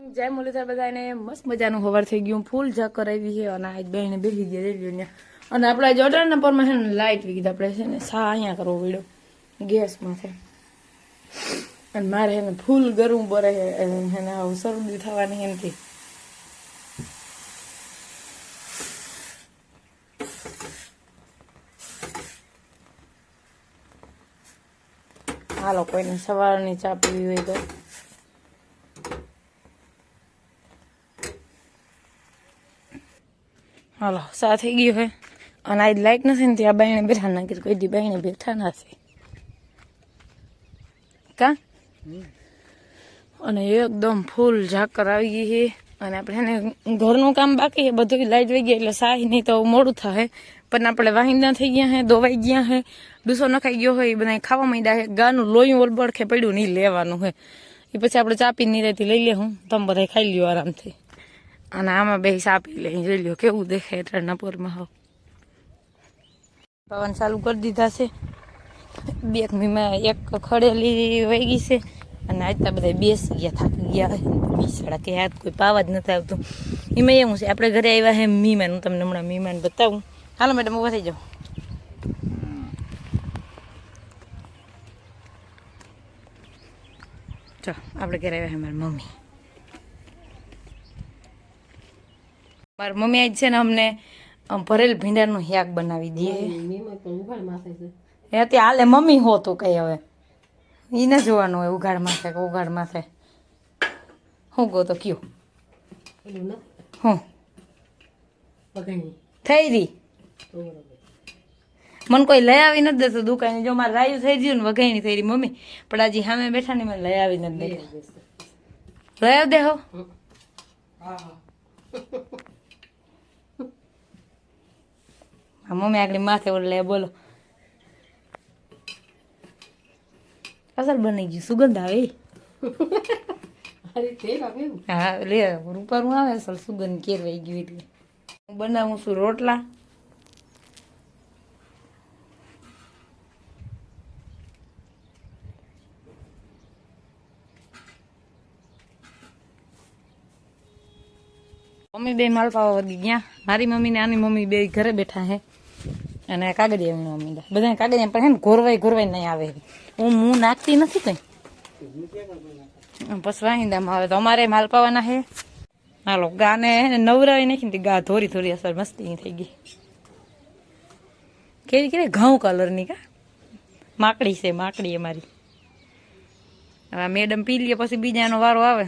જય મુરલીધર બધાને મસ્ત મજાનું હવાર થઈ ગયું. ફૂલ ઝાક કરાવી છે અને આજ બેને બેસી ગયા રેડિયો અને આજે જોડાણના પરમાં છે ને લાઇટ વી કીધા આપણે છે ને સા અહીંયા કરવો પડ્યો. ગેસમાં છે. અને મારે એને ફૂલ ગરમ બરે છે. એને આવું શરદી થવાની એમથી હાલો કોઈને સવારની ચા પીવી હોય તો. હાલો સા થઈ ગયું હે. અને આજ લાઈટ નથી ને ત્યાં બાયણે બેઠા ના કીધું કોઈ દી બાયણે બેઠા નથી કા? અને એકદમ ફૂલ ઝાકર આવી ગઈ છે અને આપણે એને ઘરનું કામ બાકી છે બધું લાઈટ વહી ગઈ એટલે સાહી નહીં તો મોડું થાય પણ આપણે વાહિંદા થઈ ગયા હે દોવાઈ ગયા હે. ડૂસો નખાઈ ગયો હોય એ બધા ખાવા માંડ્યા છે ગાનું લોહી ઓલબડખે પડ્યું નહીં લેવાનું હે. એ પછી આપણે ચાપી નહીં રહેતી લઈ લે હું તમે બધા ખાઈ લ્યો આરામથી. અને આમાં બે સાપી લઈ જોઈ લ્યો કેવું દેખાય રણપુરમાં પોરમાં હાવ પવન ચાલુ કરી દીધા છે બે મીમાં એક ખડેલી વહી ગઈ છે અને આજતા બધા બેસી ગયા થાકી ગયા બિસાડા કે હાથ કોઈ પાવા જ નથી આવતું એમાં એવું છે આપણે ઘરે આવ્યા હે મીમાન હું તમને હમણાં મીમાન બતાવું હાલો મેડમ ઊભા થઈ જાઓ ચલો આપણે ઘરે આવ્યા હે મારી મમ્મી મારી મમ્મી આજ છે ને અમને ભરેલ ભીંડાનું શાક બનાવી દે. એ ત્યાં હાલે મમ્મી હો તો કઈ હવે. એ ન જોવાનું હોય ઉઘાડ માથે કે ઉઘાડ માથે. હું ગો તો કયો. હું. થઈ રહી મને કોઈ લઈ આવી નથી દેતું દુકાને. જો મારે રાયું થઈ ગયું ને વઘાઈની થઈ રહી મમ્મી પણ આજે સામે બેઠા ને મને લઈ આવી નથી દેતું. લઈ આવ દે હો હા, મમ્મી આગળ માથે ઓલે લે બોલો. અસર બની ગયું સુગંધ આવે હા લે રૂપારું આવે અસલ સુગંધ કેરવાઈ ગયું એટલે. હું બનાવું છું રોટલા. મમ્મી બે માલપાવા વધી ગયા. મારી મમ્મી ને આની મમ્મી બે ઘરે બેઠા હે. અને કાગડિયા વીણવા માંડ્યા બધા કાગડિયા પણ હે ને ઘોરવાઈ ઘોરવાઈ નહીં આવે. હું હું નાખતી નથી કઈ પછી વાહિંદામાં આવે તો અમારે માલ પાવાના હે. હાલો, ગાને નવરાવી નાખી ને ગા ધોરી ધોરી અસર મસ્તી થઈ ગઈ. કેવી કેવી? ઘઉં કલરની કા? માકડી છે, માકડી અમારી. હવે મેડમ પી લઈએ પછી બીજાનો વારો આવે.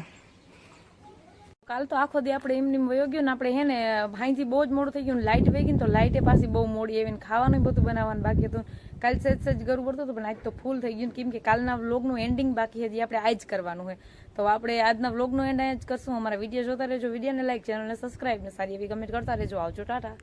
કાલ તો આખો દી આપણે એમની વયો ગયો ને આપણે હે ને, ભાઈથી બહુ જ મોડું થઈ ગયું લાઇટ વહી ગઈ ને તો લાઇટે પાછી બહુ મોડી આવીને ખાવાનું બધું બનાવવાનું બાકી હતું. કાલ સહેજ સહેજ કરવું પડતું હતું, પણ આજ તો ફૂલ થઈ ગયું કેમ કે કાલના વ્લોગનું એન્ડિંગ બાકી હતી આપણે આજ કરવાનું હોય. તો આપણે આજના વ્લોગનું એન્ડ જ કરશું. અમારા વીડિયો જોતા રહેજો, વિડીયોને લાઈક ચેનલને સબસ્ક્રાઈબ ને સારી એવી કમેન્ટ કરતા રહેજો. આવજો, ટાટા.